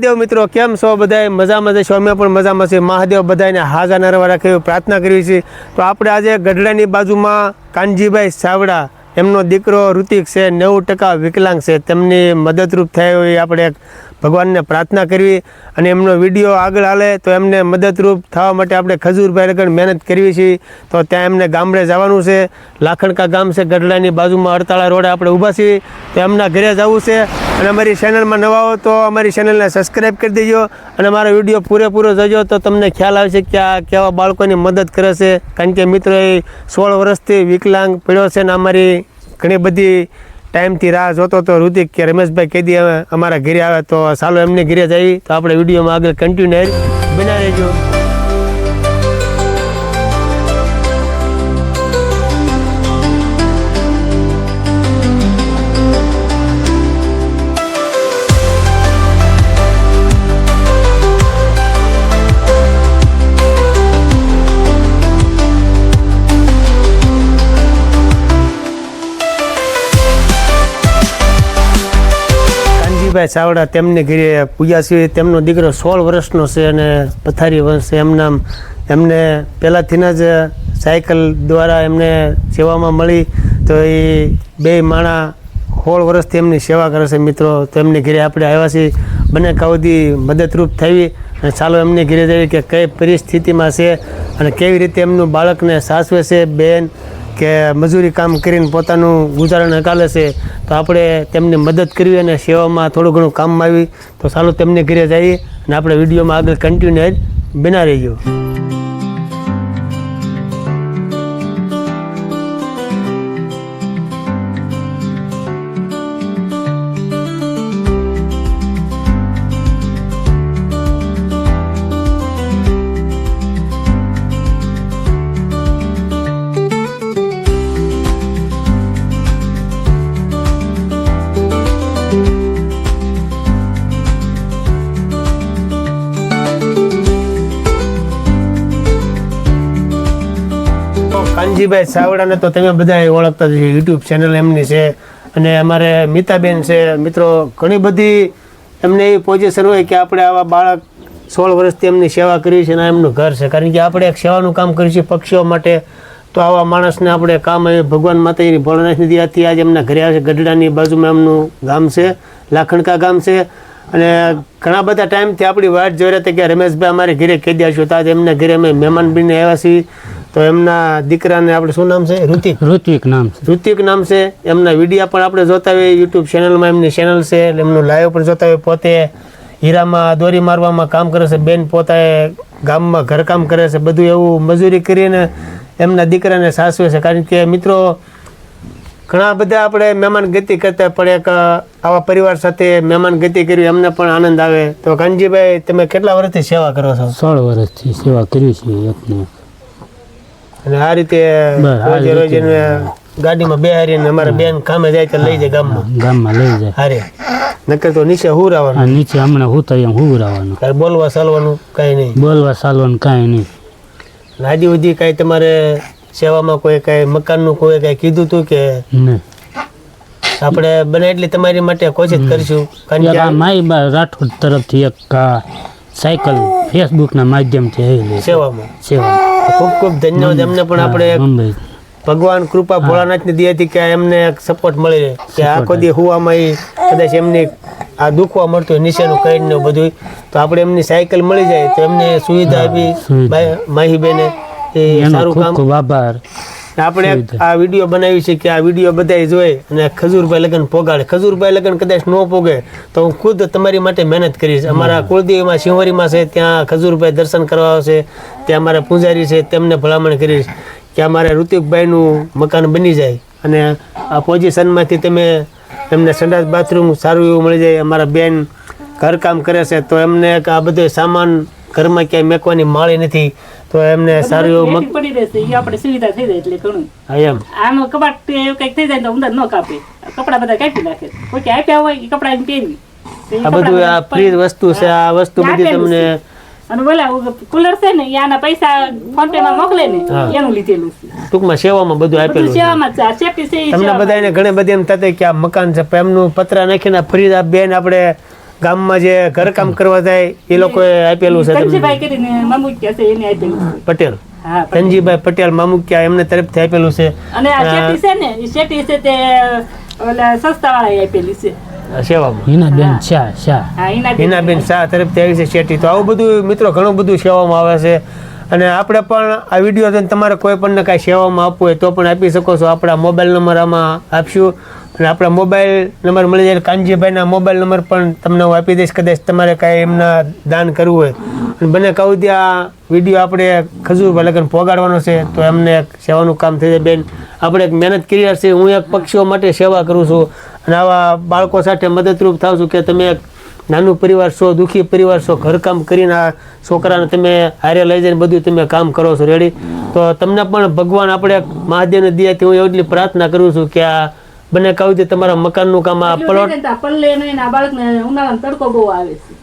મહાદેવ મિત્રો, કેમ છો બધાય? મજામાં જશો અમે પણ મજામાં છીએ મહાદેવ બધાને હાજા નરવા રાખે પ્રાર્થના કરવી છે તો આપણે આજે ગઢડાની બાજુમાં કાનજીભાઈ સાવડા એમનો દીકરો ઋતિક છે. નેવું ટકા વિકલાંગ છે. તેમની મદદરૂપ થાય એવી આપણે ભગવાનને પ્રાર્થના કરવી અને એમનો વીડિયો આગળ હાલે તો એમને મદદરૂપ થવા માટે આપણે ખજૂરભાઈ લગન મહેનત કરવી છીએ તો ત્યાં એમને ગામડે જવાનું છે. લાખણકા ગામ છે ગઢડાની બાજુમાં અડતાળા રોડે આપણે ઊભા છીએ. તો એમના ઘરે જવું છે. અને અમારી ચેનલમાં નવા હો તો અમારી ચેનલને સબસ્ક્રાઈબ કરી દેજો અને અમારો વીડિયો પૂરેપૂરો જોજો તો તમને ખ્યાલ આવશે કે આ કેવા બાળકોની મદદ કરે છે. કારણ કે મિત્રો એ સોળ વર્ષથી વિકલાંગ પડ્યો છે ને અમારી ઘણી બધી ટાઈમથી રાહ જોતો તો ઋતિક કે રમેશભાઈ કહી દે અમારા ઘરે આવે તો ચાલો એમને ઘરે જઈએ તો આપણે વિડીયોમાં આગળ કન્ટિન્યુ બનાવી રહેજો કાનજીભાઈ ચાવડા તેમને ઘરે પૂજા છે. તેમનો દીકરો સોળ વર્ષનો છે અને પથારી વંશ છે. એમના એમને પહેલાંથીના જ સાયકલ દ્વારા એમને સેવામાં મળી તો એ બે માણા સોળ વર્ષથી એમની સેવા કરે છે મિત્રો. તો એમની ઘરે આપણે આવ્યા છીએ. બંને કાવદી મદદરૂપ થઈ અને ચાલો એમની ઘરે જઈએ કે કઈ પરિસ્થિતિમાં છે અને કેવી રીતે એમનું બાળકને સાસવે છે બેન. કે મજૂરી કામ કરીને પોતાનું ગુજારણ હકાલે છે, તો આપણે તેમની મદદ કરવી અને સેવામાં થોડું ઘણું કામમાં આવી, તો ચાલો તેમને ઘરે જઈએ અને આપણે વિડીયોમાં આગળ કન્ટિન્યુ બના રહીજો કાનજીભાઈ સાવડાને તો તમે બધા ઓળખતા જ યુટ્યુબ ચેનલ એમની છે. અને અમારે મિતાબેન છે. મિત્રો, ઘણી બધી એમને એ પોઝિશન હોય કે આપણે આવા બાળક સોળ વર્ષથી એમની સેવા કરી છે અને એમનું ઘર છે. કારણ કે આપણે એક સેવાનું કામ કરીએ છીએ પક્ષીઓ માટે. તો આવા માણસને આપણે કામ ભગવાન માતાજીની ભોળાનાથની દયાથી આજે એમના ઘરે આવે છે. ગઢડાની બાજુમાં એમનું ગામ છે. લાખણકા ગામ છે. અને ઘણા બધા ટાઈમથી આપણી વાત જોઈ રહ્યા હતા કે રમેશભાઈ અમારે ઘરે કહી દે છો તો આજે એમના ઘરે અમે મહેમાન બનીને આવ્યા છીએ. તો એમના દીકરાને આપણે શું નામ છે? ઋતિક. ઋત્વિક નામ છે. ઋતિક નામ છે. એમના વિડીયા પણ આપણે જોતા હોઈએ. યુટ્યુબ ચેનલમાં એમની ચેનલ છે. એટલે એમનું લાઈવ પણ જોતા હોઈએ પોતે. હીરામાં દોરી મારવામાં કામ કરે છે. બેન પોતાએ ગામમાં ઘરકામ કરે છે. બધું એવું મજૂરી કરીને એમના દીકરાને સાસવે છે. કારણ કે મિત્રો ઘણા બધા આપણે મહેમાન ગતિ કરતા પણ એક આવા પરિવાર સાથે મહેમાન ગતિ કરવી એમને પણ આનંદ આવે. તો કાનજીભાઈ તમે કેટલા વર્ષથી સેવા કરો છો? સોળ વર્ષથી સેવા કરી છે એકને. અને આ રીતે રોજે રોજ. એને ગાડીમાં બેહારીને અમારા બેન કામે જાય તો લઈ જાય ગામમાં. ગામમાં લઈ જાય. અરે નકર તો નીચે હુરાવાનું નીચે હમણાં હું એમ હુવરાવાનું. તારે બોલવા ચાલવાનું કાંઈ નહીં. બોલવા ચાલવાનું કાંઈ નહીં. આજે સુધી કાંઈ તમારે સેવામાં કોઈ કાંઈ મકાનનું કોઈ કાંઈ કીધું હતું કે આપણે બને એટલી તમારી માટે કોશિશ કરીશું? કારણ કે આ માઈ બા રાઠોડ તરફથી એક આ સાયકલ ફેસબુકના માધ્યમથી આવી સેવામાં. સેવા ખૂબ ખૂબ ધન્યવાદ. એમને પણ આપણે ભગવાન કૃપા ભોળાનાથની દયાથી કે એમને સપોર્ટ મળી રહે. કે આખો દી હુવામાં કદાચ એમની આ દુખવા મળતું હોય નિશાનું કઈ ને બધું તો આપણે એમની સાયકલ મળી જાય તો એમને સુવિધા આપી. માહીબેને. એ સારું કામ. ખૂબ આભાર. આપણે આ વીડિયો બનાવી છે કે આ વીડિયો બધાય જોઈ અને ખજૂરભાઈ લગન પોગાડે. ખજૂરભાઈ લગન કદાચ ન પોગે તો હું ખુદ તમારી માટે મહેનત કરીશ. અમારા કુળદેવીમાં સિંહોરીમાં છે ત્યાં ખજૂરભાઈ દર્શન કરવા આવશે ત્યાં અમારા પૂજારી છે તેમને ભલામણ કરીશ કે અમારે ઋતિકભાઈનું મકાન બની જાય અને આ પોઝિશનમાંથી તમે એમને સંડાસ બાથરૂમ સારું એવું મળી જાય અમારા બેન ઘરકામ કરે છે તો એમને આ બધો સામાન ઘરમાં ક્યાંય મેકવાની માળી નથી. તો એમને સારું એવું પડી રહેશે એ આપણે સુવિધા થઈ જાય એટલે ઘણું. એમ. આનો કબાટ એવું કંઈક થઈ જાય તો ઉંદર ન કાપે. કપડા બધા કાપી નાખે. કોઈ કે આપ્યા હોય એ કપડા એમ પહેરવી આ બધું આ ફ્રી વસ્તુ છે આ વસ્તુ બધી તમને અને બોલા કુલર છે ને આના પૈસા ફોન પે માં મોકલે ને એનું લીધેલું છે. ટૂંકમાં સેવામાં બધું આપેલું સેવામાં છે. સેફટી છે તમને બધાને ઘણી બધી એમ થતા કે આ મકાન છે એમનું પતરા નાખીને ફ્રી આ બેન આપણે ગામમાં જે ઘરકામ કરવા જાય એ લોકોએ આપેલું છે. પટેલ. ધનજીભાઈ પટેલ. મામુકિયા એમને તરફથી આપેલું છે. અને આ શેટી છે ને એ શેટી છે તે ઓલા સસ્તા વાળા આપેલી છે. સેવામાં. હિના શાહ શાહ. હા એના બી- હિનાબેન શાહ તરફથી આવી છે શેઠી. તો આવું બધું મિત્રો ઘણું બધું સેવામાં આવે છે. અને આપણે પણ આ વીડિયો જોઈને તમારે કોઈ પણ કાંઈ સેવામાં આપવું હોય તો પણ આપી શકો છો. આપણા મોબાઈલ નંબર આમાં આપશું. અને આપણા મોબાઈલ નંબર મળી જાય કાનજીભાઈના મોબાઈલ નંબર પણ તમને હું આપી દઈશ. કદાચ તમારે કાંઈ એમના દાન કરવું હોય. અને બને કહું ત્યાં વીડિયો આપણે ખજૂર લગન પોગાડવાનો છે, તો એમને એક સેવાનું કામ થઈ જાય. બેન, આપણે એક મહેનત કરી રહ્યા હું એક પક્ષીઓ માટે સેવા કરું છું. અને આવા બાળકો સાથે મદદરૂપ થાવ છું કે તમે એક નાનું પરિવાર છો, દુઃખી પરિવાર છો, ઘરકામ કરીને આ છોકરાને તમે હારે લઈ જઈને બધું તમે કામ કરો છો. રેડી તો તમને પણ ભગવાન આપણે મહાદેવને દિયાથી હું એટલી પ્રાર્થના કરું છું કે આ બને કહું છે તમારા મકાનનું કામ આ પ્લોટ આ પલ્લે નહીં ને આ બાળકને ઉનાળામાં તડકો બહુ આવે છે.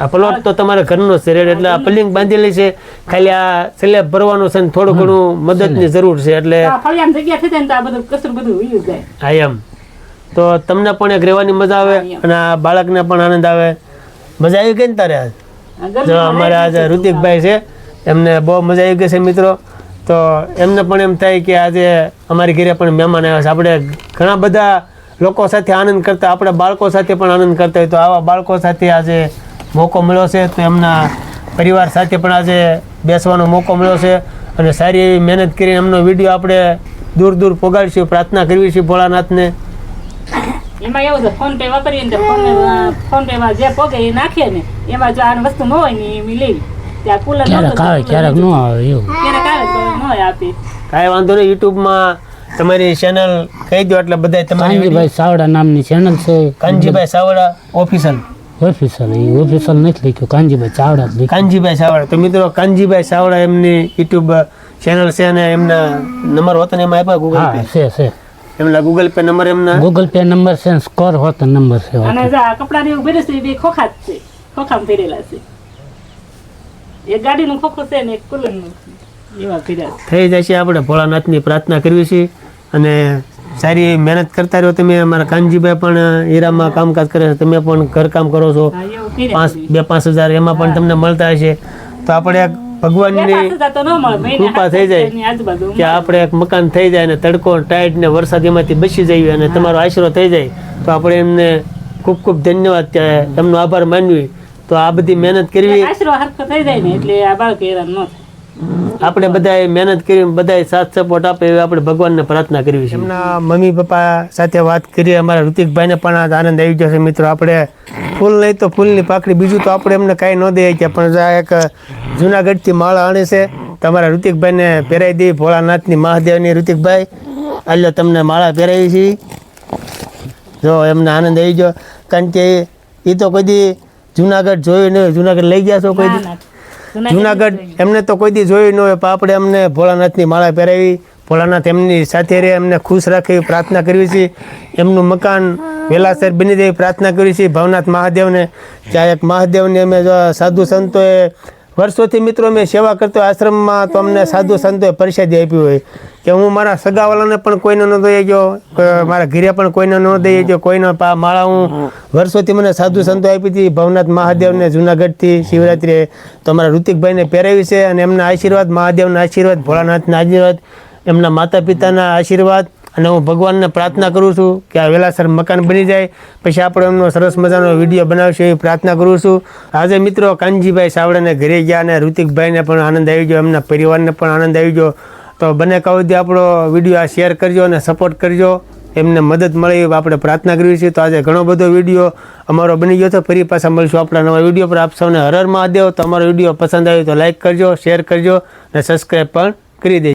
આ પ્લોટ તો તમારા ઘરનો છે રેડ એટલે આ પલ્લિંગ બાંધેલી છે. ખાલી આ સ્લેબ ભરવાનું છે ને થોડું ઘણું મદદની જરૂર છે એટલે જગ્યા થઈ જાય ને આ બધું કચરું બધું જાય. હા એમ. તો તમને પણ એક રહેવાની મજા આવે અને આ બાળકને પણ આનંદ આવે. મજા આવી ગઈ ને તારે આજ? જો અમારે આજે ઋતિકભાઈ છે એમને બહુ મજા આવી ગઈ છે મિત્રો. તો એમને પણ એમ થાય કે આજે અમારી ઘરે પણ મહેમાન આવ્યા છે. આપણે ઘણા બધા લોકો સાથે આનંદ કરતા, આપણે બાળકો સાથે પણ આનંદ કરતા હોય તો આવા બાળકો સાથે આજે મોકો મળ્યો છે. તો એમના પરિવાર સાથે પણ આજે બેસવાનો મોકો મળ્યો છે. અને સારી એવી મહેનત કરીને એમનો વીડિયો આપણે દૂર દૂર પોગાડીશું. પ્રાર્થના કરવી છે ભોળાનાથને. એમાં એવું છે ફોન પે વાપરીએ ફોન ફોન પે માં જે પોગે એ નાખીએ ને, એમાં જો આ વસ્તુ ન હોય ને એ લેવી ત્યાં કુલર ક્યારેક આવે ક્યારેક ન આવે એવું. ક્યારેક આવે તો ન હોય કાંઈ વાંધો નહીં યુટ્યુબમાં તમારી ચેનલ કહી દો એટલે બધા તમારી કાંજીભાઈ સાવડા નામની ચેનલ છે. કાનજીભાઈ સાવડા ઓફિશિયલ ઓફિસર એ નથી લખ્યું કાંજીભાઈ ચાવડા જ કાનજીભાઈ સાવડા. તો મિત્રો કાનજીભાઈ સાવડા એમની યુટ્યુબ ચેનલ છે અને એમના નંબર હોતા ને એમાં આપ્યા ગૂગલ પે છે છે. એમના ગૂગલ પે નંબર એમના? ગૂગલ પે નંબર છે સ્કોર હોતો નંબર છે અને કપડાની એવું ભર્યું એ બે ખોખા જ છે ખોખામાં ભરેલા છે. એક ગાડીનું ખોખું છે ને એક કુલરનું એવા ભર્યા થઈ છે આપણે ભોળાનાથની પ્રાર્થના કરવી છે અને સારી મહેનત કરતા રહ્યો તમે. અમારા કાનજીભાઈ પણ હીરામાં કામકાજ કરે છે. તમે પણ ઘરકામ કરો છો. પાંચ બે પાંચ હજાર એમાં પણ તમને મળતા હશે. તો આપણે એક ભગવાનની કૃપા થઈ જાય. કે આપણે એક મકાન થઈ જાય અને તડકો ટાઈટ ને વરસાદ એમાંથી બચી જઈએ અને તમારો આશરો થઈ જાય. તો આપણે એમને ખૂબ ખૂબ ધન્યવાદ કે એમનો આભાર માનવી. તો આ બધી મહેનત કરવી આશરો હરખો થઈ જાય ને એટલે આ બાળક હેરાન ન થાય. આપણે બધાએ મહેનત કરી બધાએ સાથ સપોર્ટ આપે એવી આપણે ભગવાનને પ્રાર્થના કરવી છે. એમના મમ્મી પપ્પા સાથે વાત કરી અમારા ઋતિકભાઈને પણ આજ આનંદ આવી જશે મિત્રો. આપણે ફૂલ નહીં તો ફૂલની પાકડી બીજું તો આપણે એમને કાંઈ ન દઈએ કે પણ આ એક જુનાગઢથી માળા આણે છે તમારા ઋતિકભાઈને પહેરાવી દઈએ ભોળાનાથની મહાદેવની. ઋતિકભાઈ એટલે તમને માળા પહેરાવી છે. જો એમને આનંદ આવી ગયો. કારણ કે એ તો કોઈ દી જુનાગઢ જોયું નહીં જુનાગઢ લઈ ગયા છો કોઈ દી. જુનાગઢ એમને તો કોઈ દી જોયું ન હોય. પણ આપણે એમને ભોળાનાથની માળા પહેરાવી ભોળાનાથ એમની સાથે રહે એમને ખુશ રાખી પ્રાર્થના કરવી છે. એમનું મકાન વેલાસર બની જાય પ્રાર્થના કરવી છે. ભવનાથ મહાદેવને ત્યાં એક મહાદેવને અમે સાધુ સંતોએ વર્ષોથી મિત્રો મેં સેવા કરતો આશ્રમમાં તો અમને સાધુ સંતોએ પરિષદ આપી હોય કે હું મારા સગાવાલાને પણ કોઈને ન દઈ ગયો મારા ઘરે પણ કોઈને ન દઈ ગયો, કોઈને માળા હું વર્ષોથી મને સાધુ સંતો આપી હતી, ભવનાથ મહાદેવને જુનાગઢથી શિવરાત્રિએ તો અમારા ઋતિકભાઈને પહેરાવી છે અને એમના આશીર્વાદ, મહાદેવના આશીર્વાદ, ભોળાનાથના આશીર્વાદ, એમના માતા પિતાના આશીર્વાદ અને હું ભગવાનને પ્રાર્થના કરું છું કે આ વેલાસર મકાન બની જાય. પછી આપણે એમનો સરસ મજાનો વીડિયો બનાવશું એવી પ્રાર્થના કરું છું. આજે મિત્રો કાનજીભાઈ સાવડાને ઘરે ગયા અને ઋતિકભાઈને પણ આનંદ આવી ગયો, એમના પરિવારને પણ આનંદ આવી ગયો. તો બને કહું આપણો વીડિયો આ શેર કરજો અને સપોર્ટ કરજો. એમને મદદ મળે આપણે પ્રાર્થના કરવી છે તો આજે ઘણો બધો વીડિયો અમારો બની ગયો તો ફરી પાછા મળશું આપણા નવા વીડિયો પર. આપ સૌને હરર હર મહાદેવ. તમારો વીડિયો પસંદ આવ્યો તો લાઈક કરજો શેર કરજો અને સબસ્ક્રાઈબ પણ કરી દેજો.